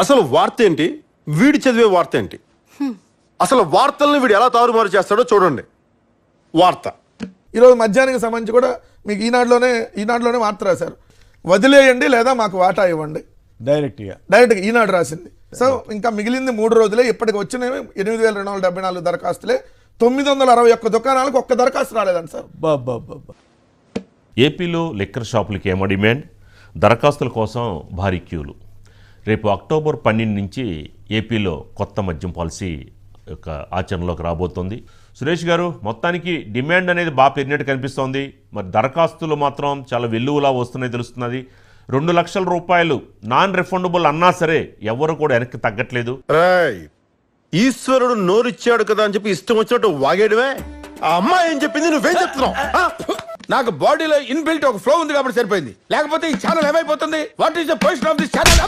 అసలు వార్త ఏంటి? వీడి చదివే వార్త ఏంటి? అసలు వార్తల్ని వీడు ఎలా తారుమారు చేస్తాడో చూడండి. వార్త. ఈరోజు మధ్యాహ్నానికి సంబంధించి కూడా మీకు ఈనాడులోనే ఈనాడులోనే వార్త రాశారు. వదిలేయండి లేదా మాకు వాటా ఇవ్వండి. డైరెక్ట్గా డైరెక్ట్గా ఈనాడు రాసింది. సో ఇంకా మిగిలింది మూడు రోజులే ఇప్పటికి వచ్చినవి ఎనిమిది వేల రెండు వందల డెబ్బై నాలుగు దరఖాస్తులే. తొమ్మిది వందల అరవై ఒక్క దుకాణాలకు ఒక్క దరఖాస్తు రాలేదండి సార్. బాబా ఏపీలో లిక్కర్ షాపులకి ఏమో డిమాండ్? దరఖాస్తుల కోసం భారీ క్యూలు. రేపు అక్టోబర్ పన్నెండు నుంచి ఏపీలో కొత్త మద్యం పాలసీ యొక్క ఆచరణలోకి రాబోతోంది. సురేష్ గారు మొత్తానికి డిమాండ్ అనేది బాగా పెరిగినట్టు కనిపిస్తోంది. మరి దరఖాస్తులు మాత్రం చాలా వెల్లువలా వస్తున్నాయి తెలుస్తున్నది. రెండు లక్షల రూపాయలు నాన్ రిఫండబుల్ అన్నా సరే ఎవరు కూడా వెనక్కి తగ్గట్లేదు. ఈశ్వరుడు నోరిచ్చాడు కదా అని చెప్పి ఇష్టం వచ్చినట్టు వాగేయడమే? ఆ అమ్మాయి ఏం చెప్పింది? నువ్వేం చెప్తున్నావు? నాకు బాడీలో ఇన్బిల్ట్ ఒక ఫ్లో ఉంది కాబట్టి సరిపోయింది. లేకపోతే ఈ ఛానల్ ఏమైపోతుంది? What is the position of this channel?